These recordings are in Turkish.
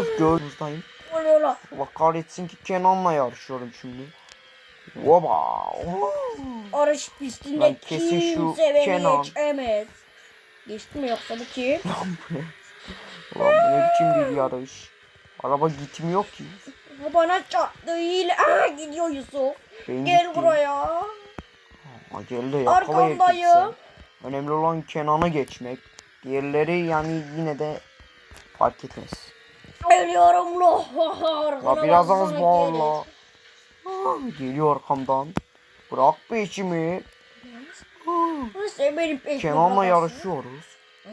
Yusuf gördüğünüzdeyim. Lan. Allah kahretsin ki Kenan'la yarışıyorum şimdi. Oba. Arış pistinde Ben kesin şu Kenan. geçemez. Geçti mi yoksa bu kim? Lan bu ne? Ulan bu ne biçim bir yarış? Araba gitmiyor ki. Bu bana çarptı hile. Aa, gidiyor Yusuf. Ben Gel gittim. buraya. Ha, gel de yakala Arkandayım. erkekse. Önemli olan Kenan'ı geçmek. Diğerleri yani yine de fark etmez. Ölüyorum lo. La biraz az bağır la. Geliyor arkamdan. Bırak peşimi. Sen benim peşime Kenan'la yarışıyoruz.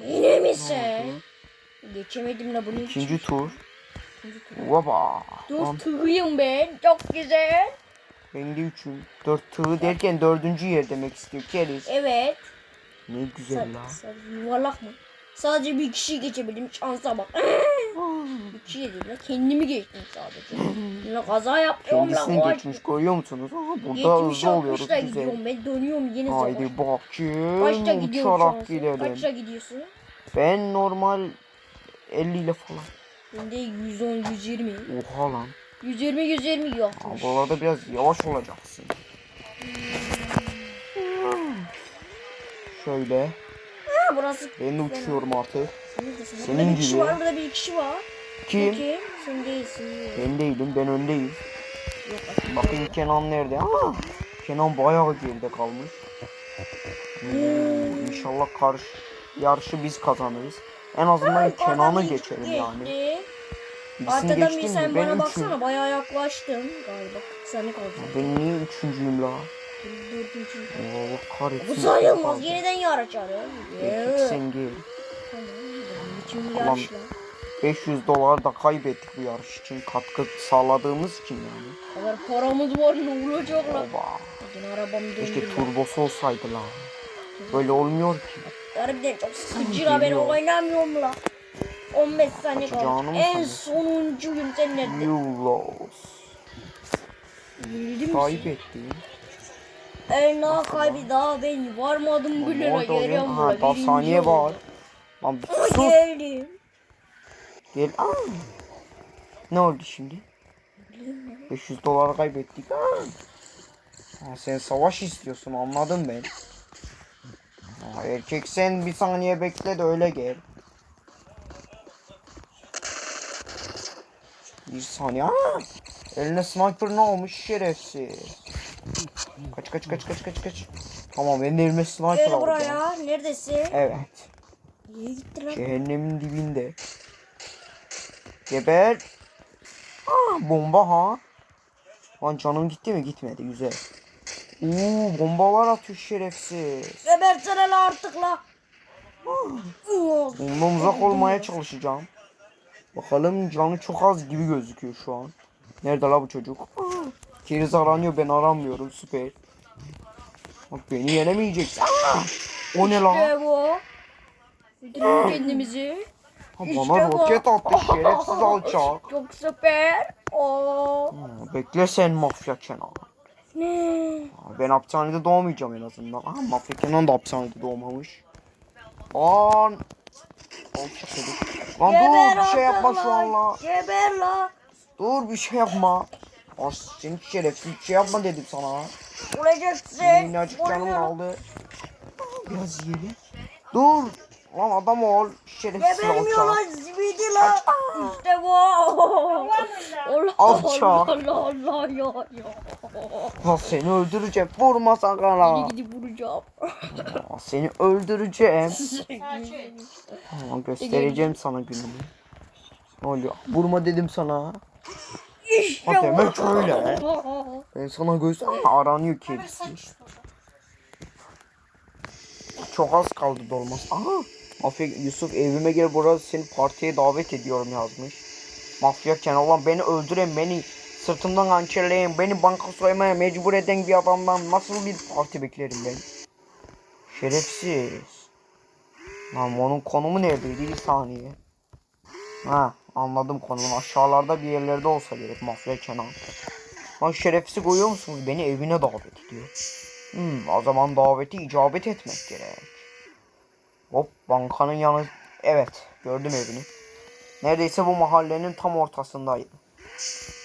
Yine mi sen? Geçemedim la bunu. İkinci tur. Dur Lan tığıyım ben. Çok güzel. ben de üçüm. Dört tığ derken dördüncü yer demek istiyor. Keriz. Evet. Ne güzel la. Sa- sadece yuvarlak mı? Sadece bir kişi geçebildim. Şansa bak. Bir kişi dedim la. Kendimi geçtim sadece. La kaza yapıyorum la. Kendisini geçmiş görüyor musunuz? Aha, burada hızlı oluyoruz güzel. gidiyorum. Ben dönüyorum yine zor. Haydi bakayım. Kaçta gidiyorsun Uçarak şansı? gidelim. Kaçta gidiyorsun? Ben normal 50 ile falan. Ben de 110 120. Oha lan. 120 120 Ha, yokmuş. buralarda biraz yavaş olacaksın. Şöyle. Ha burası Ben de uçuyorum artık. Neredesin? Senin Burada bir kişi gibi. var. Burada bir kişi var. Kim? Kim? Sen değilsin. Ben değilim. Ben öndeyim. Yok bakayım. Bakayım Kenan nerede? Aa, Kenan bayağı geride kalmış. Hmm, İnşallah karşı yarışı biz kazanırız. En azından Kenan'ı geçelim yani. geçti. Birisini Arkadan bir geçtim sen mi? bana Ben üçüm. baksana bayağı yaklaştın galiba. Sen kaldın. Ben niye üçüncüyüm la? Dördüncü. Allah kahretsin. Bu sayılmaz. Kaldım. Yeniden yarış arıyor. Erkek sen gel. Tamam. Ulan. yarışla. 500 dolar da kaybettik bu yarış için. Katkı sağladığımız için yani. Kadar paramız var ne olacak lan? Oba. Bugün arabamı Keşke döndürdüm. turbosu olsaydı la. Böyle olmuyor ki. Harbiden çok sıkıcı la ben oynamıyorum la. 15 saniye kaldı. En sonuncuyum sen nerede? You lost. Yenildim? Kaybettin. En daha kaybi daha ben varmadım bile geliyorum Ha, la. daha saniye var. Lan bir sus. geldim. Gel. Aa. Ne oldu şimdi? 500 dolar kaybettik. Aa. Ha, sen savaş istiyorsun anladım ben. Ha, erkek sen bir saniye bekle de öyle gel. Bir saniye. Aa. Eline sniper ne olmuş şerefsiz. Kaç kaç kaç kaç kaç kaç. Tamam benim de elime sniper Gel alacağım. buraya. Neredesin? Evet. Niye gitti lan? Cehennemin dibinde. Geber. Aa, bomba ha. Lan canım gitti mi? Gitmedi. Güzel. Oo, bombalar atıyor şerefsiz. Gebersene la artık la. Ondan uzak olmaya çalışacağım. Bakalım canı çok az gibi gözüküyor şu an. Nerede la bu çocuk? Keriz aranıyor ben aramıyorum süper. Bak beni yenemeyeceksin. Aa, o ne la? İşte bu. Bitirelim kendimizi. İşte Bana bu. roket attı şerefsiz alçak. Çok süper. Oo. Ha, Bekle sen mafya Kenan. Ne? Ben hapishanede doğmayacağım en azından. Aha Mafya Kenan da hapishanede doğmamış. Lan. Alçak herif. Lan dur bir şey yapma şu an la. Geber la. Dur bir şey yapma. As senin şerefsiz bir şey yapma dedim sana. Öleceksin. Minnacık canım Vuruyorum. kaldı. Biraz yiyelim. Dur. Lan adam ol. Şerefsiz alçak. lan zibidi la. İşte bu. Allah Alçak. Allah Allah ya ya. Lan seni öldüreceğim. Vurma sakın Beni ha. gidip vuracağım. Lan Seni öldüreceğim. Tamam göstereceğim sana günümü. Ne oluyor? Vurma dedim sana. İşte Ha demek bu. öyle. Ben sana göster aranıyor kedisi. Çok az kaldı dolmaz. Aha. Mafya Yusuf evime gel burada seni partiye davet ediyorum yazmış. Mafya Kenan beni öldüren beni sırtımdan hançerleyen beni banka soymaya mecbur eden bir adamdan nasıl bir parti beklerim ben? Şerefsiz. Lan onun konumu neredeydi bir saniye. Ha anladım konumunu aşağılarda bir yerlerde olsa gerek Mafya Kenan. Lan şerefsiz koyuyor musunuz? Beni evine davet ediyor. Hmm, o zaman daveti icabet etmek gerek. Hop bankanın yanı... Evet gördüm evini. Neredeyse bu mahallenin tam ortasındaydı.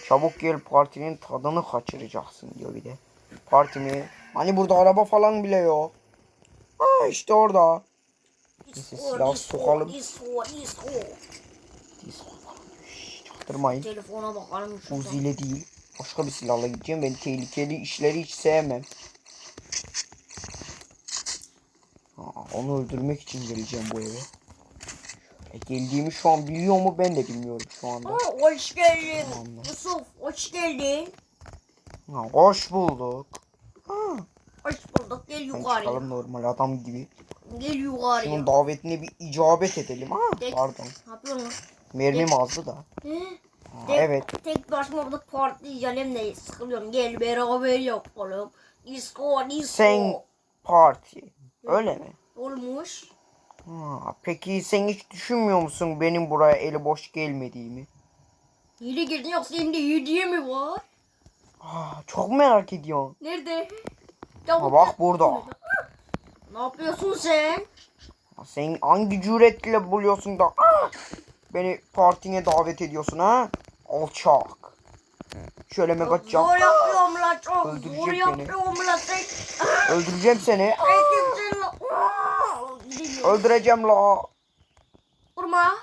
Çabuk gel partinin tadını kaçıracaksın diyor bir de. Parti mi? Hani burada araba falan bile yok. Ha işte orada. Neyse, silah sokalım. Falan. Şşş, Çaktırmayın. Telefona bakalım. Uzi ile değil. Başka bir silahla gideceğim. Ben tehlikeli işleri hiç sevmem. Onu öldürmek için geleceğim bu eve. E, geldiğimi şu an biliyor mu ben de bilmiyorum şu anda. Aa, hoş geldin. Yusuf hoş geldin. Ha, hoş bulduk. Ha, Hoş bulduk gel ben yukarıya. çıkalım normal adam gibi. Gel yukarıya. Şunun davetine bir icabet edelim. Ha, Tek- pardon. Ne yapıyorsun lan? Mermim azdı da. He? Ha, Tek, evet. Tek başıma burada partlayacağım hem de sıkılıyorum. Gel beraber yapalım. Disco, disco. Sen parti. Öyle mi? Olmuş. Ha, peki sen hiç düşünmüyor musun benim buraya eli boş gelmediğimi? Hile girdin yoksa elinde hediye mi var? Ah, çok merak ediyorum. Nerede? Ha, bak burada. Ne yapıyorsun sen? Ha, Sen hangi cüretle buluyorsun da ah, beni partine davet ediyorsun ha? Alçak. Şöyle mi kaçacağım? Zor yapıyorum la çok. Öldürecek Zor beni. yapıyorum la sen. Öldüreceğim seni. Aa, gidiyor. Öldüreceğim la. Vurma.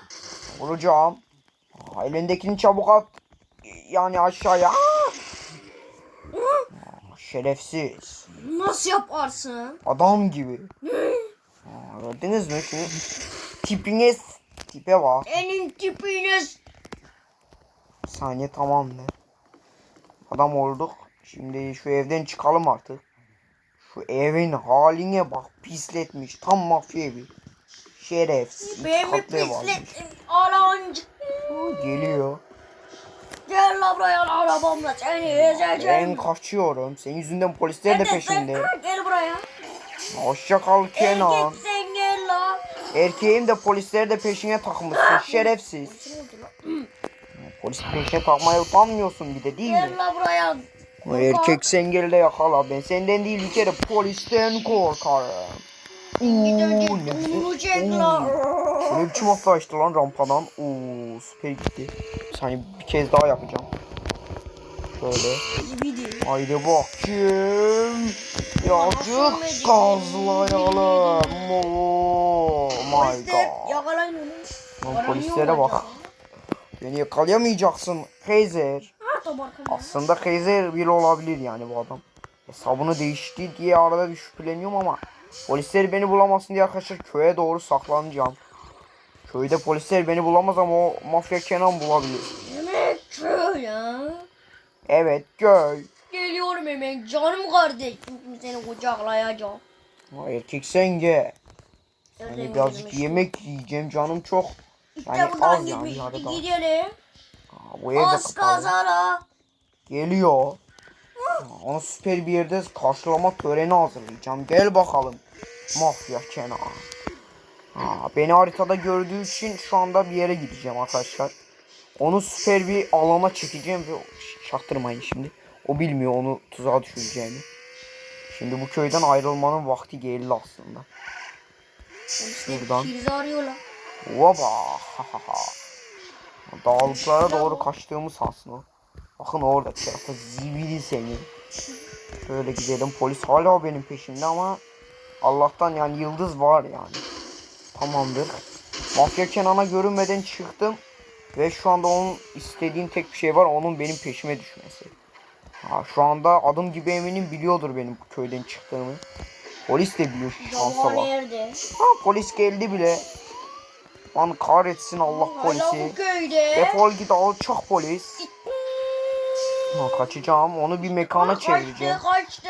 Vuracağım. Elindekini çabuk at. Yani aşağıya. Ah, Şerefsiz. Nasıl yaparsın? Adam gibi. Aa, gördünüz mü şunu? Tipine tipe bak. Senin tipiniz. Saniye tamamdır. Adam olduk. Şimdi şu evden çıkalım artık. Şu evin haline bak. Pisletmiş. Tam mafya evi. Şerefsiz. Beni katlı ev almış. pislettin. Alancı. Geliyor. Gel la buraya la arabamla seni Ben ezeceğim. kaçıyorum. Senin yüzünden polisler de peşimde. sen- Gel buraya. Hoşça kal Kenan. Erkek sen gel la. Erkeğim de polisler de peşine takmışsın. Şerefsiz. Polis peşine takmaya utanmıyorsun bir de değil mi? Gel la buraya. O erkek sen gel de yakala. Ben senden değil bir kere polisten korkarım. Uuu. Ne biçim atlaştı lan rampadan. Uuu süper gitti. Saniye bir kez daha yapacağım. Şöyle. Haydi bakayım. Birazcık gazlayalım. Oh my god. Lan polislere bak. Beni yakalayamayacaksın arkamda. Aslında Kaiser bile olabilir yani bu adam. Hesabını değişti diye arada bir şüpheleniyorum ama polisler beni bulamasın diye arkadaşlar köye doğru saklanacağım. Köyde polisler beni bulamaz ama o mafya Kenan bulabilir. Demek köy ya. Evet köy. Geliyorum hemen canım kardeşim. Seni kucaklayacağım. Erkek sen. Nereden Hani birazcık yemek yiyeceğim canım çok. İşte Yani buradan az yani. Gidelim. Ha, bu evde Az kapalı. kazara. Geliyor. Ha, Onu süper bir yerde karşılama töreni hazırlayacağım. Gel bakalım. Mafya Kenan. Ha, beni haritada gördüğü için şu anda bir yere gideceğim arkadaşlar. Onu süper bir alana çekeceğim ve çaktırmayın şimdi. O bilmiyor onu tuzağa düşüreceğimi. Şimdi bu köyden ayrılmanın vakti geldi aslında. Şuradan. Bizi arıyorlar. Oba. Ha, ha, ha. Dağlıklara doğru kaçtığımı sansın o. Bakın orada tarafta zibidi seni. Şöyle gidelim. Polis hala benim peşimde ama Allah'tan yani yıldız var yani. Tamamdır. Mafya Kenan'a görünmeden çıktım. Ve şu anda onun istediğim tek bir şey var. Onun benim peşime düşmesi. Ha, şu anda adım gibi eminim biliyordur benim köyden çıktığımı. Polis de biliyor şansa bak. Ha polis geldi bile. Lan kahretsin Allah polisi. Defol git alçak polis. Ha, kaçacağım onu bir mekana çevireceğim. Kaçtı kaçtı.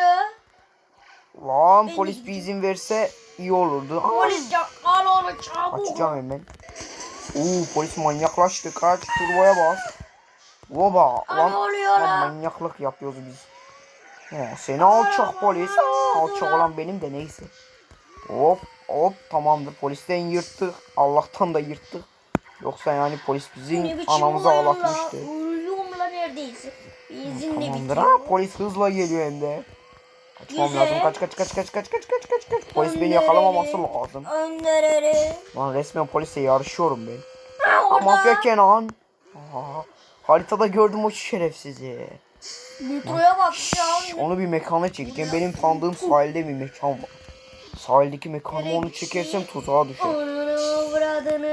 Lan Beni polis bir izin verse iyi olurdu. Polis ya al onu çabuk. Kaçacağım hemen. Oo polis manyaklaştı kaç turboya bas. Oba lan, lan lan? manyaklık yapıyoruz biz. Ha, seni alçak polis. Alçak olan benim de neyse. Hop hop tamamdır polisten yırttık. Allah'tan da yırttık. Yoksa yani polis anamızı oyun la? ağlatmıştı. Neredeyse. Tamamdır ha polis hızla geliyor hem de. Kaçmam lazım kaç kaç kaç kaç kaç kaç kaç kaç kaç. Polis beni yakalamaması lazım. Önderere. Lan resmen polisle yarışıyorum ben. Ha. Mafya Kenan. Aa, haritada gördüm o şerefsizi. Metroya bak. Onu bir mekana çekeceğim. Benim tanıdığım sahilde bir mekan var. Sahildeki mekanıma onu çekersem tuzağa düşer.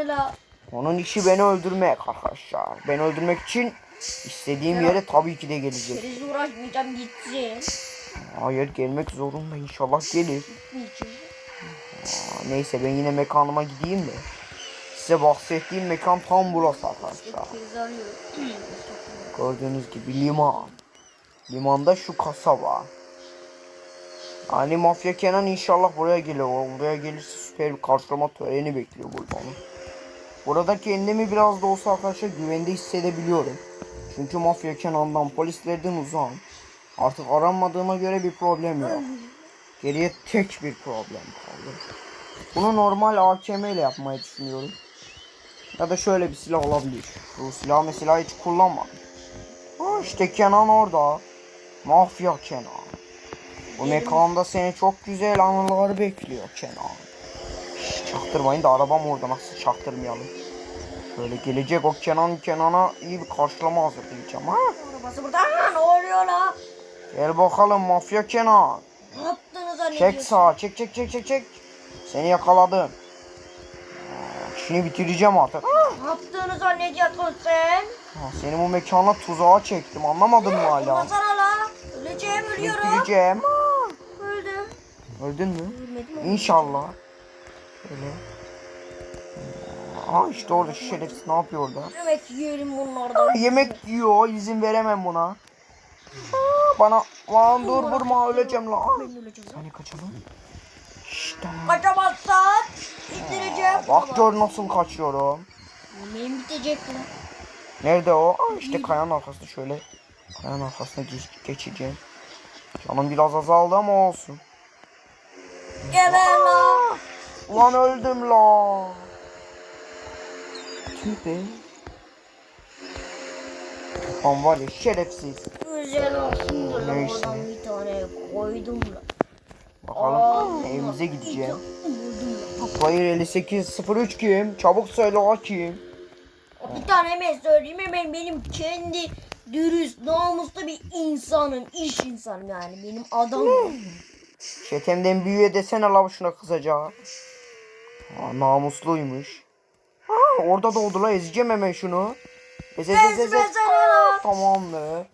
La. Onun işi beni öldürmek arkadaşlar. Beni öldürmek için istediğim yere tabii ki de gelecek. Kriz uğraşmayacağım gitsin. Hayır gelmek zorunda inşallah gelir. Aa, neyse ben yine mekanıma gideyim de. Size bahsettiğim mekan tam burası arkadaşlar. Gördüğünüz gibi liman. Limanda şu kasaba. Hani Mafya Kenan inşallah buraya gelir. O Buraya gelirse süper bir karşılama töreni bekliyor burada onu. Burada kendimi biraz da olsa arkadaşlar güvende hissedebiliyorum. Çünkü Mafya Kenan'dan polislerden uzağım. Artık aranmadığıma göre bir problem yok. Geriye tek bir problem kaldı. Bunu normal AKM ile yapmayı düşünüyorum. Ya da şöyle bir silah olabilir. Bu silah mesela hiç kullanmadım. Ha işte Kenan orada. Mafya Kenan. Bu mekanda seni çok güzel anılar bekliyor Kenan. Şş, çaktırmayın da arabam orada nasıl çaktırmayalım. Böyle gelecek o Kenan Kenan'a iyi bir karşılama hazırlayacağım ha. Arabası burada. Aa, ne oluyor la? Gel bakalım Mafya Kenan. Ne yaptığını zannediyorsun? Çek sağa çek çek çek çek çek. Seni yakaladım. Aa, İşini bitireceğim artık. Ne yaptığını zannediyorsun sen? Ha, seni bu mekana tuzağa çektim anlamadın mı hala? Vurmasana la. Öleceğim ölüyorum. Bitireceğim. Öldüm. Öldün mü? Ölmedim. İnşallah. Öyle. Aa işte orada şerefsiz ne yapıyor orada? Yemek yiyelim bunlardan. Yemek yiyor izin veremem buna. Aa, bana lan dur vurma öleceğim lan. Ben öleceğim. Hani kaçalım. Tamam. Kaçamazsan bitireceğim. Bak gör nasıl kaçıyorum. Yemeğim bitecek lan. Nerede o? Aa, işte kayanın arkasında şöyle. Kayanın arkasına geç, geçeceğim. Canım biraz azaldı ama olsun. Geber la. Ulan öldüm la. Tüh be. Lan var ya şerefsiz. Güzel olsun da lan bir tane koydum la. Bakalım evimize gideceğim. La. Player 5803 kim? Çabuk söyle o kim? Bir tane hemen söyleyeyim hemen benim kendi dürüst, namuslu bir insanım, iş insanım yani benim adamım. Çetemden büyüye desene la şuna kısaca. Aa, namusluymuş. Aa, orada doğdu la ezeceğim hemen şunu. Ez ez ez ez. ez. Tamamdır.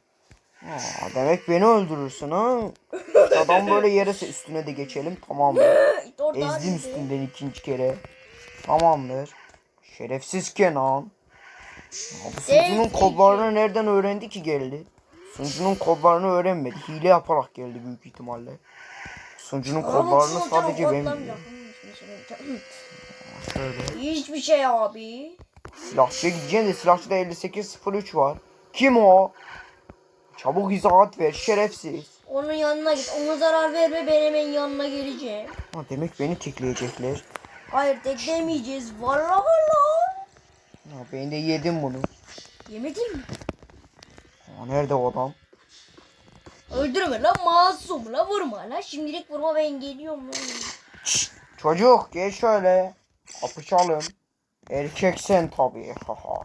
Aa, demek beni öldürürsün ha. Adam böyle yere üstüne de geçelim. Tamamdır. Ezdim üstünden ikinci kere. Tamamdır. Şerefsiz Kenan. Ya bu sunucunun kodlarını nereden öğrendi ki geldi? Sunucunun kodlarını öğrenmedi. Hile yaparak geldi büyük ihtimalle. Sunucunun kodlarını sadece fotoğraf ben kodlam biliyorum. yok. Şöyle. Hiçbir şey abi. Silahçıya gideceğim de silahçıda 5803 var. Kim o? Çabuk izahat ver şerefsiz. Onun yanına git. Ona zarar verme ben hemen yanına geleceğim. Ha, demek beni tekleyecekler. Hayır teklemeyeceğiz. Valla valla. Ha, ben de yedim bunu. Yemedin mi? Ha, nerede o adam? Öldürme lan masum la vurma la. Şimdilik vurma ben geliyorum lan. Çocuk gel şöyle. Kapışalım. Erkek sen tabii. Haha.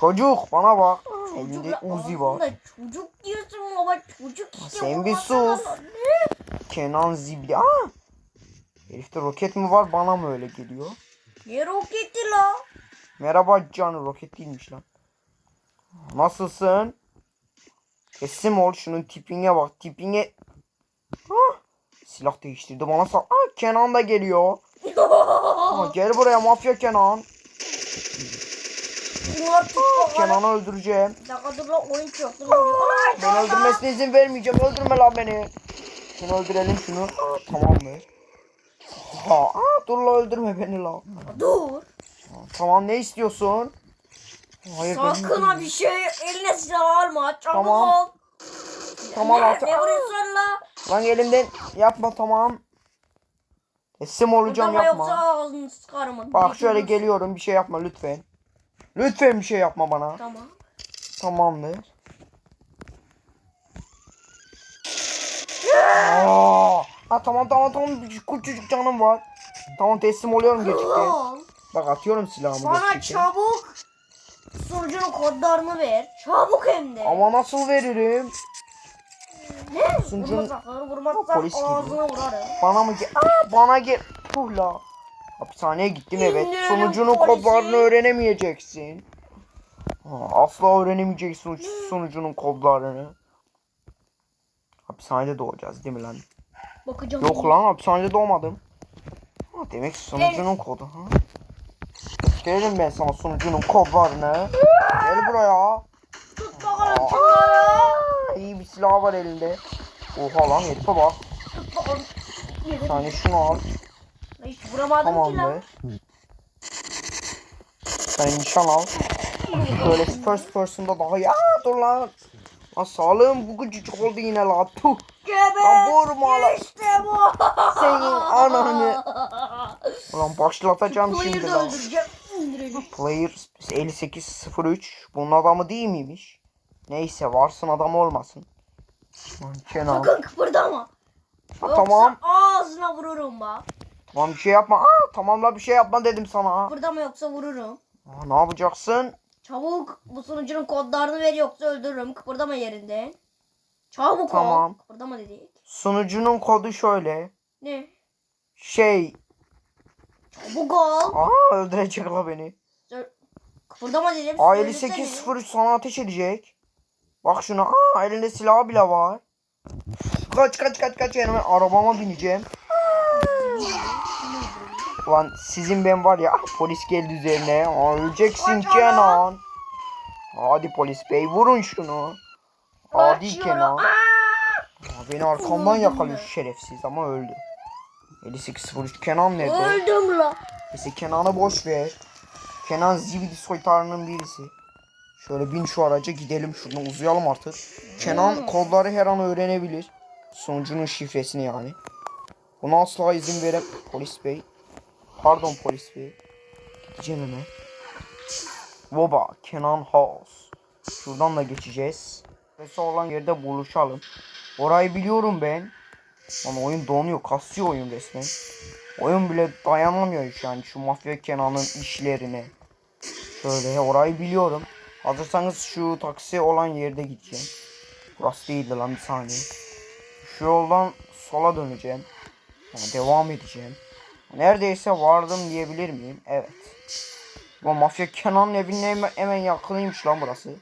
Çocuk bana bak. Elinde la, Uzi var. Çocuk diyorsun baba çocuk işte. sen bir sus. Kenan Zibli. Aa! Herifte roket mi var bana mı öyle geliyor? Ne roketi la? Merhaba canım roket değilmiş lan. Nasılsın? Teslim ol şunun tipine bak tipine. Ah! Silah değiştirdi bana sal. Aa, Kenan da geliyor. Aa, gel buraya mafya Kenan. Bakalım. Kenan'ı öldüreceğim. Lan oyun Beni öldürmesine izin vermeyeceğim. Öldürme lan beni. Şunu öldürelim şunu. Aa, tamamdır. Ha, aa, dur la öldürme beni la. Dur. Tamam ne istiyorsun? Hayır Sakın ha bir şey eline silah alma. Çabuk Tamam. ol. Tamam artık. ne vuruyorsun la? Lan elimden yapma tamam. Teslim olacağım Burada yapma. yoksa ağzını sıkarım. Bak şöyle geliyorum bir şey yapma lütfen. Lütfen bir şey yapma bana. Tamam. Tamamdır. Aa, ha tamam tamam tamam küçük canım var. Tamam teslim oluyorum. Ol. Bak atıyorum silahımı Bana çabuk sunucunun kodlarını ver. Çabuk hem de. Ama nasıl veririm? ne? sunucunun- Vurmazsan, Polis ağzına vurarım. Bana mı gel? Aa, bana gel. Puh la. Hapishaneye gittim evet. Sunucunun kodlarını öğrenemeyeceksin. Ha, asla öğrenemeyeceksin sunuc- sunucunun kodlarını. Hapishanede doğacağız değil mi lan? Bakacağım. Yok lan hapishanede doğmadım. Ha, demek sunucunun kodu ha. Gösteririm ben sana sunucunun kodlarını. Gel buraya. Tut bakalım şunları. iyi bir silah var elinde. Oha lan herife bak. Tut bakalım. Bir tane şunu al. Hiç vuramadım ki lan. Sen nişan al. Böyle first person'da daha ya dur lan. Lan sağlığım bu küçücük oldu yine la. Puh. Gebe. Lan vurma lan. İşte bu. Senin ananı. Ulan başlatacağım şimdi lan. İndirelim. Player 5803. Bunun adamı değil miymiş? Neyse varsın adam olmasın. Kenan. Sakın kıpırdama. Ha, Yoksa tamam. ağzına vururum bak. Tamam bir şey yapma. Aa, tamam la bir şey yapma dedim sana. Kıpırdama yoksa vururum. Aa, ne yapacaksın? Çabuk bu sunucunun kodlarını ver yoksa öldürürüm. Kıpırdama yerinden. Çabuk Tamam. ol. Kıpırdama dedik. Sunucunun kodu şöyle. Ne? Şey. Çabuk ol. Aa öldürecek la beni. Kıpırdama dedim. Aa söylesene. 5803 sana ateş edecek. Bak şuna. Aa elinde silahı bile var. Kaç kaç kaç kaç yani ben arabama bineceğim. Ulan sizin ben var ya polis geldi üzerine. Aa, öleceksin Kaç Kenan. Hadi polis bey vurun şunu. Hadi. Kenan. Aa! Beni arkamdan yakalıyor şerefsiz ama öldü. 5803 Kenan nerede? Öldüm la. Neyse Kenan'ı boş ver. Kenan zibidi soytarının birisi. Şöyle bin şu araca gidelim şuradan uzayalım artık. Kenan kodları her an öğrenebilir. Sonucunun şifresini yani. Buna asla izin verem polis bey. Pardon polis bey. Gideceğim hemen. Boba Kenan House. Şuradan da geçeceğiz. Sesi olan yerde buluşalım. Orayı biliyorum ben. Ama oyun donuyor. Kasıyor oyun resmen. Oyun bile dayanamıyor şu an şu mafya Kenan'ın işlerine. Şöyle orayı biliyorum. Hazırsanız şu taksi olan yerde gideceğim. Burası değildi lan bir saniye. Şu yoldan sola döneceğim. Yani devam edeceğim. Neredeyse vardım diyebilir miyim? Evet. Bu mafya Kenan'ın evinin hemen, hemen yakınıymış lan burası.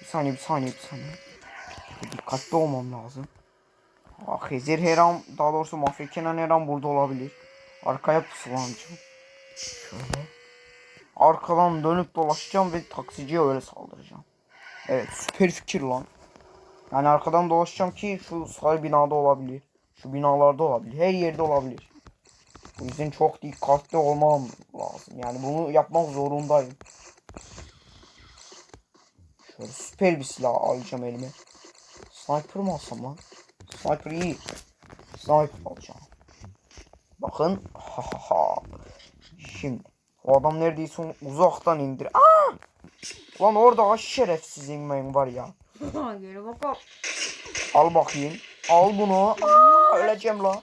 Bir saniye bir saniye bir saniye. Dikkatli olmam lazım. Ah Hezir her an daha doğrusu Mafya Kenan her an burada olabilir. Arkaya pusulanacağım. Şöyle. Arkadan dönüp dolaşacağım ve taksiciye öyle saldıracağım. Evet süper fikir lan. Yani arkadan dolaşacağım ki şu sağ binada olabilir. Şu binalarda olabilir. Her yerde olabilir. O yüzden çok dikkatli olmam lazım. Yani bunu yapmak zorundayım. Şöyle süper bir silah alacağım elime. Sniper mı alsam lan? Sniper iyi. Sniper alacağım. Bakın. Ha ha ha. Şimdi. O adam neredeyse onu uzaktan indir. Aa! Lan orada aş şerefsizim ben var ya. Gel bakalım. Al bakayım. Al bunu. Aa, öleceğim la.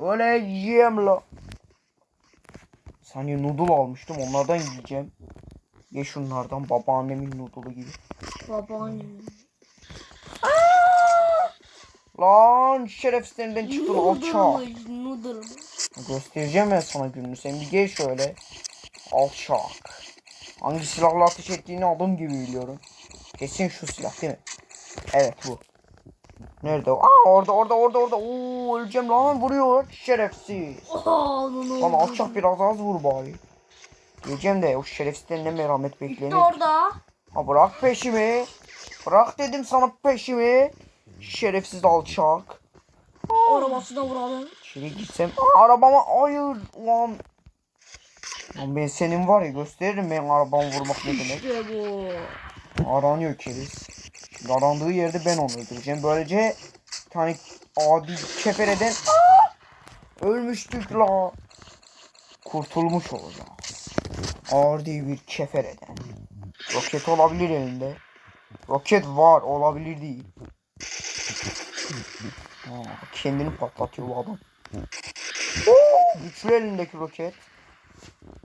Öleceğim la. Saniye noodle almıştım onlardan yiyeceğim. Ye şunlardan babaannemin noodle'u gibi. Babaannem. Lan şerefsizlerinden çıktın alçak. Noodle'mış, Noodle. Göstereceğim ben sana gününü. Sen bir gel şöyle. Alçak. Hangi silahla ateş ettiğini adım gibi biliyorum. Kesin şu silah değil mi? Evet bu. Nerede o? Aa orada orada orada orada. Oo öleceğim lan vuruyor. Şerefsiz. Lan alçak biraz az vur bari. Diyeceğim de o şerefsizden ne merhamet beklenir. orada. Ha bırak peşimi. Bırak dedim sana peşimi. Şerefsiz alçak. Arabasına vuralım. İçeri gitsem arabama hayır lan. Lan ben senin var ya gösteririm ben arabamı vurmak ne demek. İşte bu. Aranıyor keriz. Şimdi arandığı yerde ben onu öldüreceğim. Böylece bir tane adi kefereden ölmüştük la. Kurtulmuş olacağız. Adi bir kefereden. Roket olabilir elinde. Roket var olabilir değil. Aa, kendini patlatıyor bu adam. Oo, güçlü elindeki roket.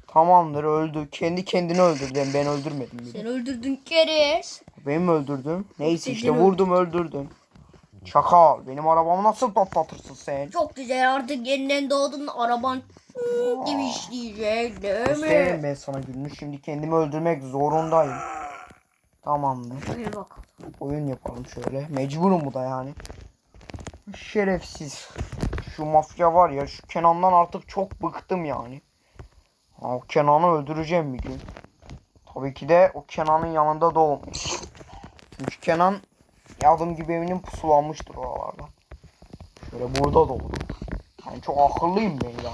Tamamdır öldü. Kendi kendini öldürdü. Yani Ben öldürmedim bile. Sen öldürdün Keres. Benim mi öldürdüm? Neyse işte vurdum öldürdüm. Çakal. Benim arabamı nasıl patlatırsın sen? Çok güzel artık yeniden doğdun araban gibi işleyecek değil Göstereyim mi? ben sana gününü. Şimdi kendimi öldürmek zorundayım. Tamamdır. Hadi bakalım. Oyun yapalım şöyle. Mecburum bu da yani. Şerefsiz. Şu mafya var ya şu Kenan'dan artık çok bıktım yani. Ha, o Kenan'ı öldüreceğim bir gün. Tabii ki de o Kenan'ın yanında doğmuş. Çünkü Kenan adım gibi eminim pusulanmıştır oralarda. Şöyle burada doğdu. Yani çok akıllıyım ben ya.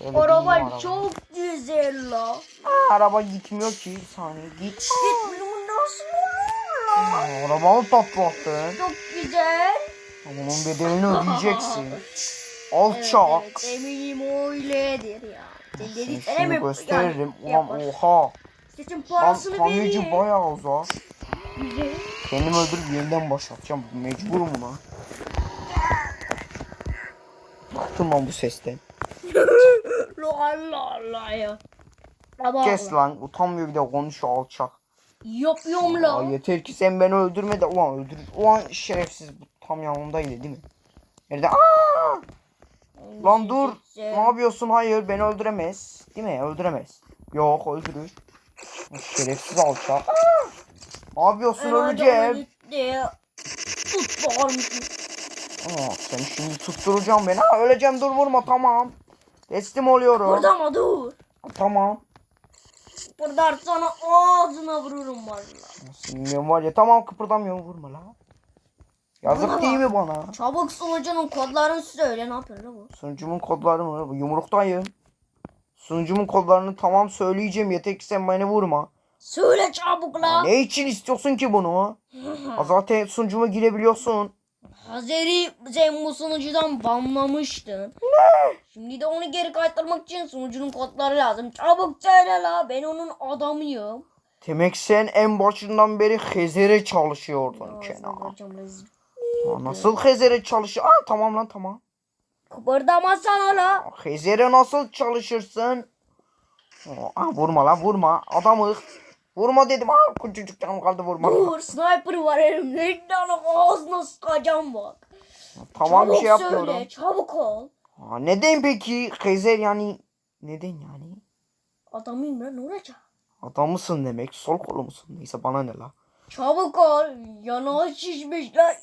Bineyim Araba çok güzel la. Aa, araba gitmiyor ki. Bir saniye git. Gitmiyor nasıl olur la? Arabamı patlattın. Çok güzel. Bunun bedelini ödeyeceksin. Evet, Alçak. evet, eminim öyledir ya. Sen dediklerine mi gösteririm. Ulan oha. Seçim Lan parasını tamirci vereyim. bayağı uzak. Kendimi öldürüp yeniden başlatacağım. Mecburum buna. Bıktım lan bu sesten. La Allah Allah ya. Ama Kes lan. Utanmıyor bir de konuşuyor alçak. Yapıyorum Aa, la. yeter ki sen beni öldürme de ulan öldür. Ulan şerefsiz bu tam yanımdaydı değil mi? Nerede? Aa! Lan dur. Ne yapıyorsun? Hayır beni öldüremez. Değil mi? Öldüremez. Yok öldürür. Şerefsiz alçak. Ne yapıyorsun? Öleceğim. Tut bakalım. Aa, sen şimdi tutturacağım beni. Ha, öleceğim dur vurma tamam. Teslim oluyorum. Burada mı dur? Tamam. Burada sana ağzına vururum valla. Bilmiyorum var ya tamam kıpırdamıyorum vurma la. Yazık Vurma. değil mi bana? Çabuk sunucunun kodlarını söyle ne yapıyor la bu? Sunucumun kodları mı? Bu Yumruktayım. Sunucumun kodlarını tamam söyleyeceğim yeter ki sen beni vurma. Söyle çabuk la. Ne için istiyorsun ki bunu? Ha, zaten sunucuma girebiliyorsun. Hazeri sen bu sunucudan banlamıştın. Ne? Şimdi de onu geri kaytarmak için sunucunun kodları lazım. Çabuk söyle la. Ben onun adamıyım. Demek sen en başından beri Hezer'e çalışıyordun Kenan. Ha, Nasıl Hezer'e çalışıyor? Aa tamam lan tamam. Kıpırdamasana la. Hezer'e nasıl çalışırsın? Aa, vurma lan vurma. Adamı vurma dedim. Aa küçücük canım kaldı vurma. Dur sniper var elimde. İddianı ağzına sıkacağım bak. Tamam bir çabuk şey yapıyorum. söyle çabuk ol. Aa, neden peki Hezer yani neden yani? Adamıyım lan ne olacak? Adamısın demek. Sol kolu musun? Neyse bana ne la. Çabuk ol. Yanağı şişmiş lan.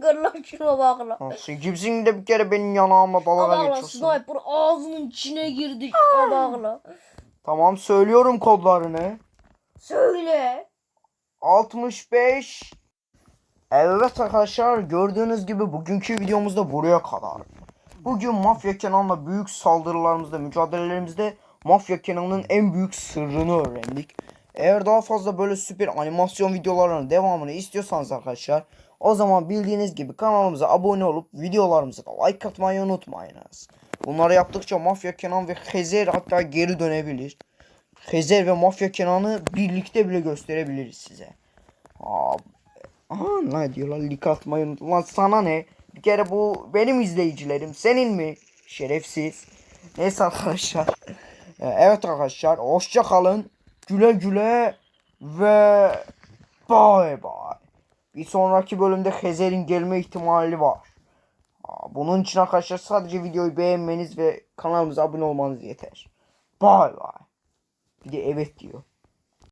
Gırla şuna bak la. Ha, Sen kimsin de bir kere benim yanağımla dalga geçiyorsun. sniper ağzının içine girdi. Şuna bak. Tamam söylüyorum kodlarını. Söyle. 65 Evet arkadaşlar gördüğünüz gibi bugünkü videomuzda buraya kadar. Bugün Mafya Kenan'la büyük saldırılarımızda, mücadelelerimizde Mafya Kenan'ın en büyük sırrını öğrendik. Eğer daha fazla böyle süper animasyon videolarının devamını istiyorsanız arkadaşlar o zaman bildiğiniz gibi kanalımıza abone olup videolarımıza da like atmayı unutmayınız. Bunları yaptıkça Mafya Kenan ve Hezer hatta geri dönebilir. Hezer ve Mafya Kenan'ı birlikte bile gösterebiliriz size. Aa, aha ne diyorlar lik atmayı unut- Lan sana ne? Bir kere bu benim izleyicilerim. Senin mi? Şerefsiz. Neyse arkadaşlar. Ee, Evet arkadaşlar. Hoşça kalın. Güle güle. Ve bye bye. Bir sonraki bölümde Hezer'in gelme ihtimali var. Bunun için arkadaşlar sadece videoyu beğenmeniz ve kanalımıza abone olmanız yeter. Bye bye. Bir de evet diyor.